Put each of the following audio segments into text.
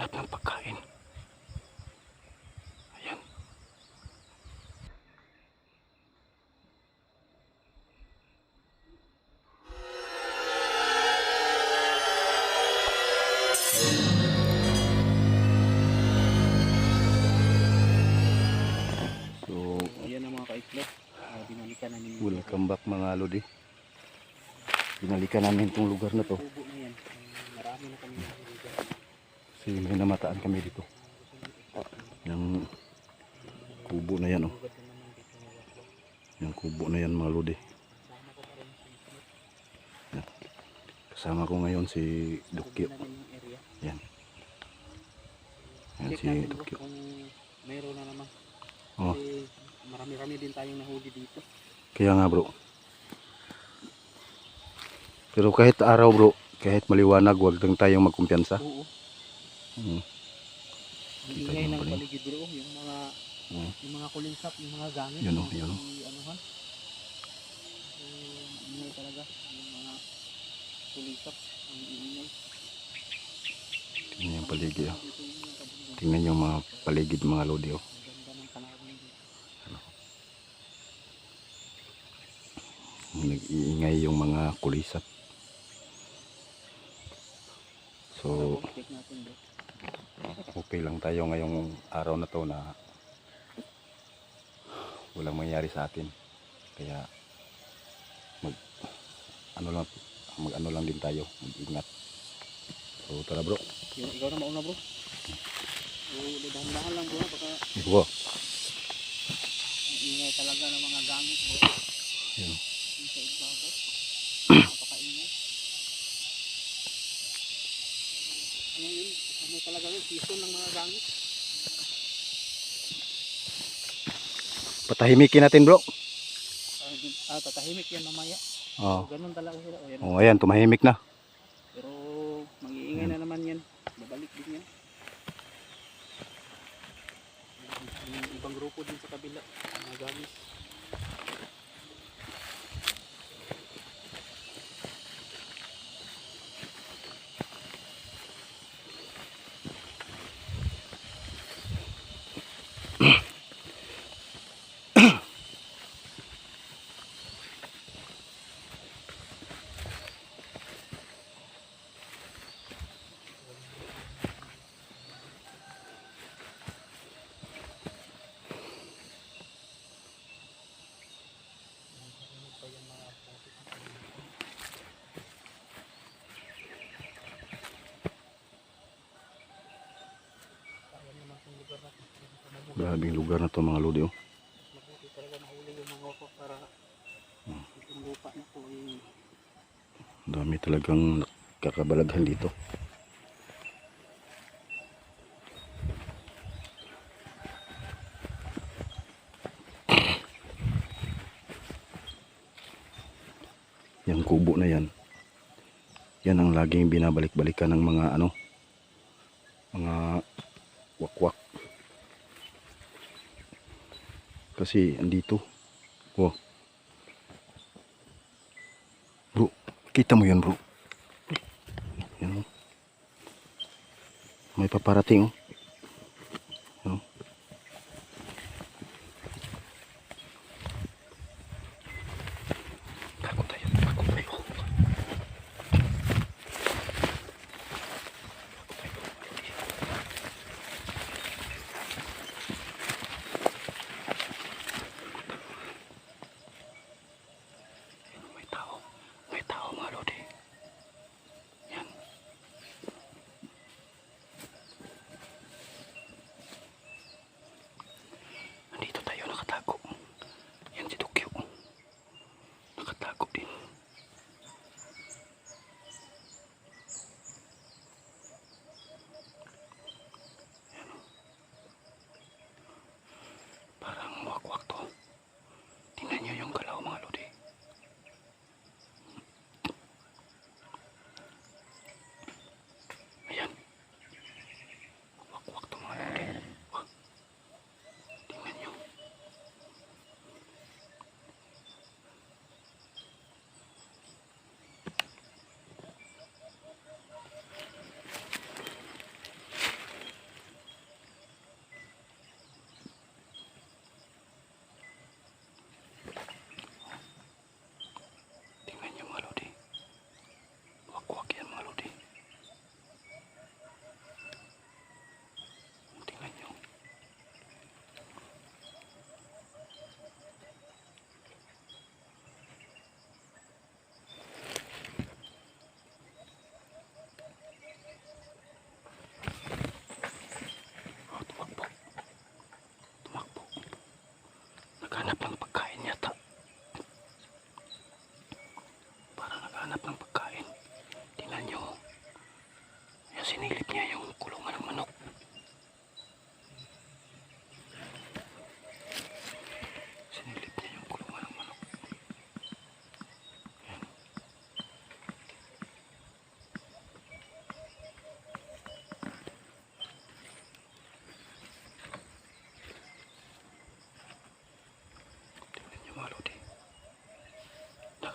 Naghanap ng pagkain. Ayan. So, Ayan ang mga kaiklot. Uh, binalikan namin welcome back mga lodi. Binalikan namin itong lugar na to. tubo na yan. Uh, marami na kami nahulugan. Kasi may namataan kami dito. Yung kubo na yan oh. Yung kubo na yan mga lodi. Smith. Kasama ko ngayon si Dukyo. Yan. Yan si Dukyo. mayroon na naman. Oh. Marami-rami din tayong nahuli dito. Kaya nga bro. Pero kahit araw bro, kahit maliwanag, wag lang tayong magkumpiyansa. Oo. Mm. Ang Kita ingay ng paligid bro. Yung mga Mm. yung mga kulinsap, yung mga gamit. Yun, oh, yung yun, oh. si- Ano ha? So, ingay talaga. Yung mga kulinsap. Ang ingay. Tingnan yung paligid. Oh. Kabundok. Tingnan yung mga paligid mga lodi. Oh. Ang tanawin dito. Nag-iingay yung mga kulisap. So. Okay lang tayo ngayong araw na to na walang mangyari sa atin. Kaya mag ano lang mag ano lang din tayo, mag-ingat. So tara bro. Ikaw na mauna bro. Dahan-dahan lang bro. Baka Wow. ingay talaga ng mga gamit bro. Yun. Yung sa ibabaw. Napakaingay. Ano yun? Ano talaga yun? Season ng mga gamit. Patahimikin natin bro. Ah, ah, tatahimik yan mamaya. Oh. Ganun talaga sila. O, yan. Oh, ayan, tumahimik na. Pero mag-iingay na naman yan. Babalik din yan. Yung ibang grupo din sa kabila. Mga gamit. Grabing lugar na to mga lodi. Oh. mabuti talaga nahuli yung mga wako para itong lupa na po ay Dami talagang kakabalaghan dito. Yung kubo na yan. Yan ang laging binabalik-balikan ng mga ano mga wakwak. Kasi andito. Wow. Bro, kita mo yan bro. Yan oh. May paparating oh.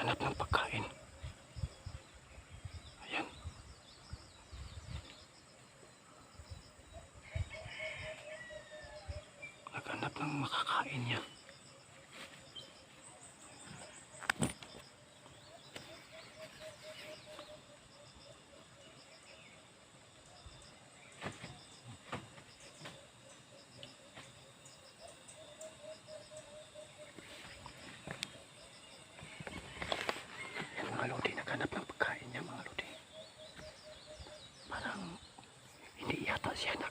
hanap ng pagkain. Ayan. Naghanap ng makakain niya ich ändern.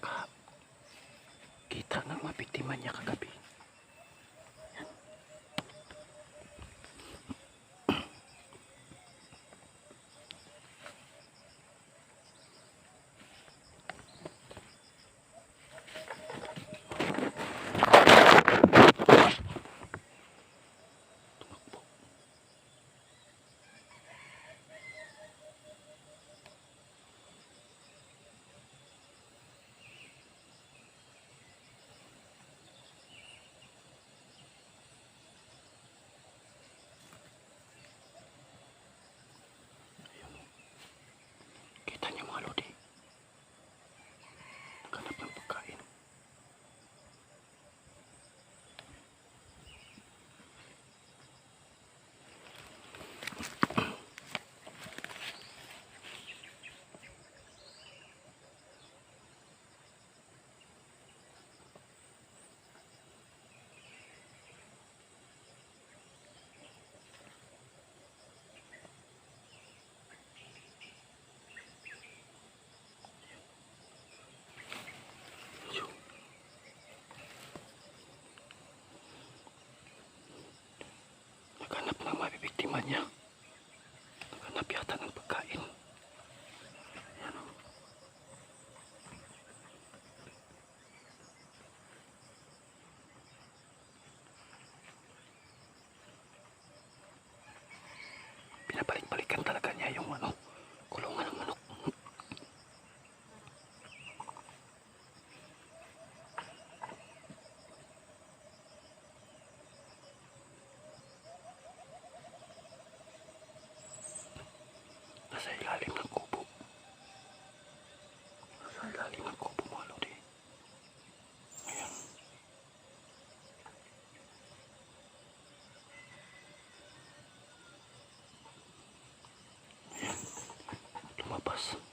yang? nasa ilalim ng kubo. Nasa ilalim ng kubo mga lodi. Vem. Ayan. Lumabas. Lumabas.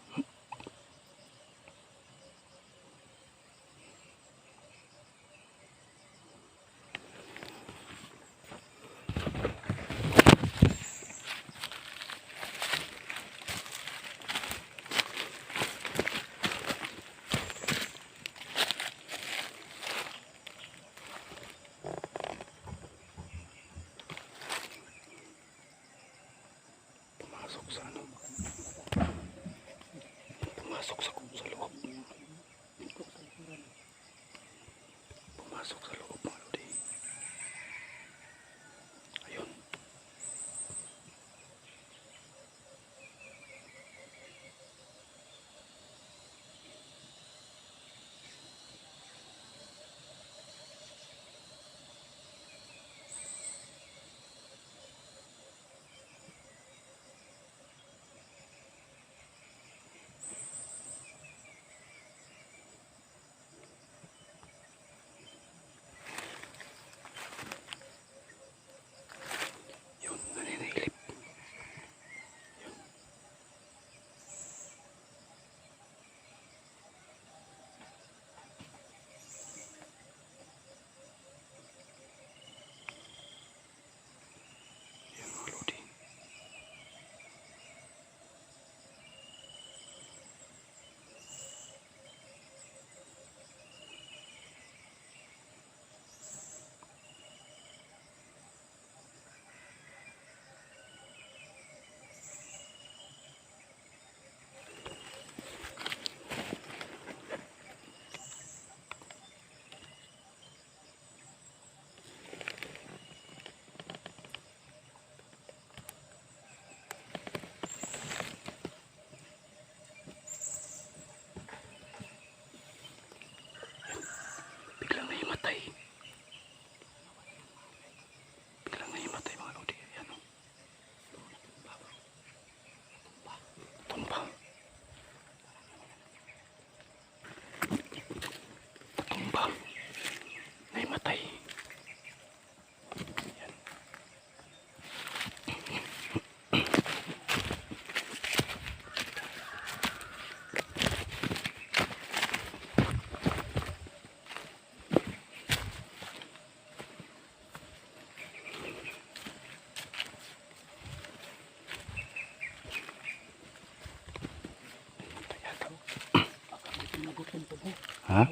Ha?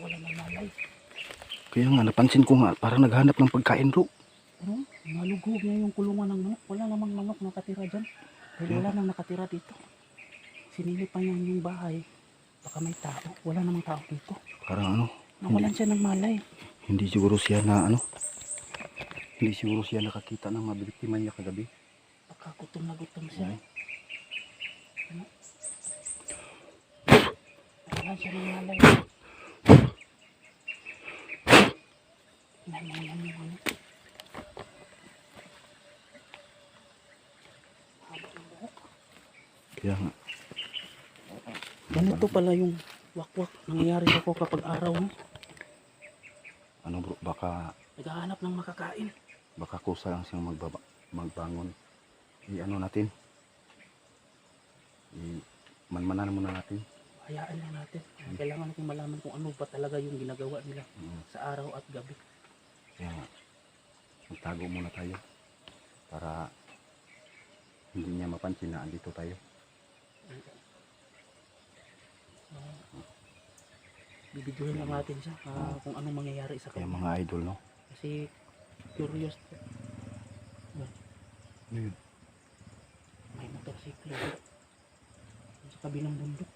Kaya nga, napansin ko nga, parang naghanap ng pagkain bro. Pero nalugog niya yung kulungan ng manok. Wala namang manok nakatira dyan. Dahil wala nang nakatira dito. Sinilip pa niya yung bahay. Baka may tao. Wala namang tao dito. Parang ano, Nawalan siya ng malay. hindi siguro siya na ano, hindi siguro siya nakakita ng mabiktima niya kagabi. Baka gutom na gutom siya. Oo. Nawalan siya buhok. Kaya nga, Ganito pala yung wakwak nangyayari sa ko kapag araw. no? ano bro, baka, Naghahanap ng makakain. baka kusa lang siyang magbaba, magbangon. I ano natin, i manmanan muna natin. Hayaan lang natin. Kailangan natin malaman kung ano ba talaga yung ginagawa nila Mm, sa araw at gabi. Kaya nga, magtago muna tayo para hindi niya mapansin na andito tayo. Uh, bibidyohin lang natin siya ah, kung anong mangyayari sa kanya. mga idol, no? Kasi curious. Ano yun? May motorsiklo. Sa kabilang bundok.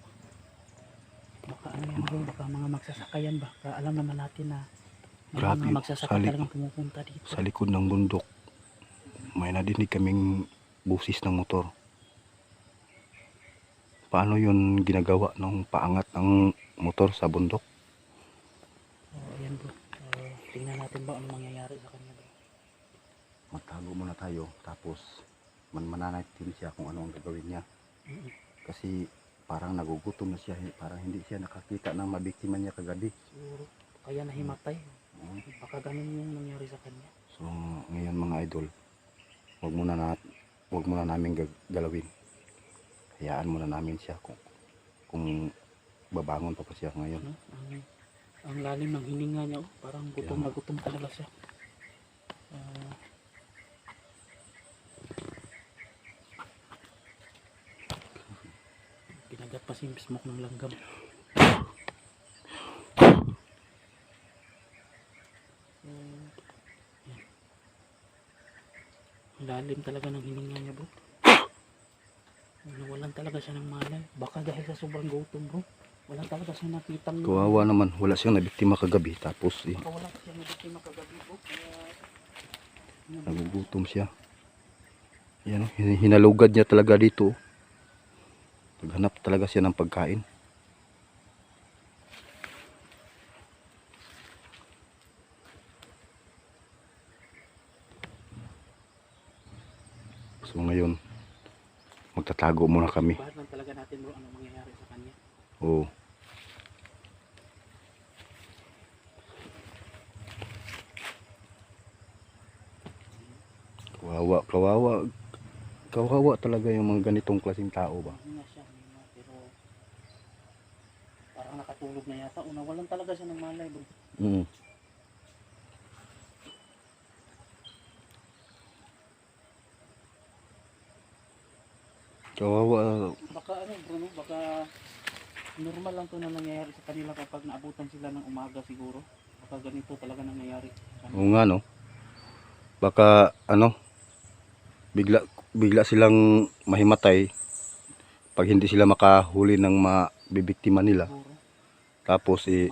Baka ano yan bro, baka mga magsasakayan ba? Kaya alam naman natin na may Grabe, mga magsasaka sali- talagang pumupunta dito. Sa likod ng bundok, may nadinig kaming busis ng motor. Paano yun ginagawa ng paangat ng motor sa bundok? So, ayan bro. Uh, tingnan natin ba ano mangyayari sa kanya bro. Magtago muna tayo, tapos manmanan natin siya kung ano ang gagawin niya. Mm-mm. Kasi parang nagugutom na siya, parang hindi siya nakakita ng mabiktima niya kagabi. Siguro kaya nahimatay. Oo. Baka ganun yung nangyari sa kanya. So ngayon mga idol, wag muna na wag muna namin galawin. Hayaan muna namin siya kung kung babangon pa pa siya ngayon. Ang, ang lalim ng hininga niya. Oh. Parang gutom Kaya na gutom talaga siya. Ah, Pinagat pa si Smoke ng langgam. Lalim talaga ng hininga niya bro. Nawalan talaga siya ng malay. Baka dahil sa sobrang gutom bro. Wala talaga siya nakitang... Kawawa naman, wala siyang nabiktima kagabi tapos eh, Baka wala siya nabiktima kagabi bro. Kaya... nagugutom siya. Yan, hin- hinalugad niya talaga dito. Naghanap talaga siya ng pagkain. So ngayon, magtatago muna kami. Bahad lang talaga natin bro ano mangyayari sa kanya. Oo. Kawawa, kawawa. Kawawa talaga yung mga ganitong klaseng tao ba? Hina siya, hina, pero parang nakatulog na yata. Una, walang talaga siya ng malay bro. Mm. Kawawa, Baka ano bro, no? baka normal lang to na nangyayari sa kanila kapag naabutan sila ng umaga siguro. Baka ganito talaga nangyayari. oo nga no. Baka ano, bigla bigla silang mahimatay pag hindi sila makahuli ng mabibiktima nila. Tapos eh.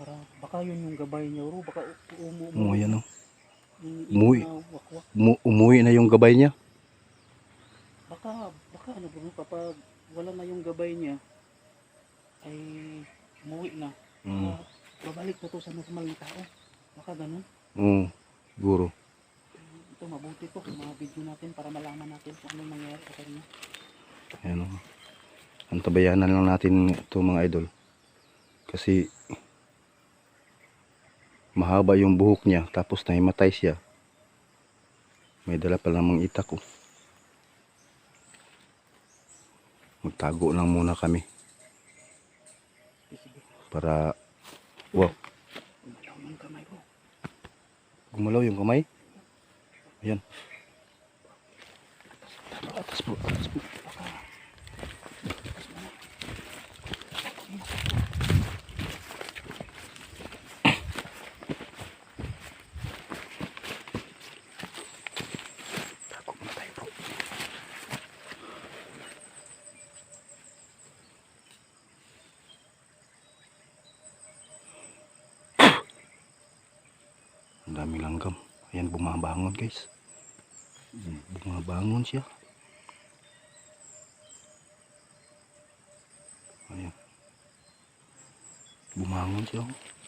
Para baka yun yung gabay niya bro. Baka umu oh, yan oh. Yung Umuwi. wakwak. Umu- umuwi na yung gabay niya. Baka, baka ano bro, kapag wala na yung gabay niya, ay umuwi na. Mm. Baka babalik na to sa normal na tao. Baka ganun. Oo, siguro. Ito mabuti to, mga video natin para malaman natin kung ano nangyayari sa kanya. Ayan o. Antabayanan lang natin ito mga idol. Kasi mahaba yung buhok niya tapos nahimatay siya. May dala pa namang itak ko. Magtago lang muna kami. Para wow, Umalaw ng kamay ko. gumalaw yung kamay. Ayan. Atas po, atas po. Tago daming langgam. Ayan, bumabangon guys. Bumabangon siya. Ayan. Bumangon siya. oh.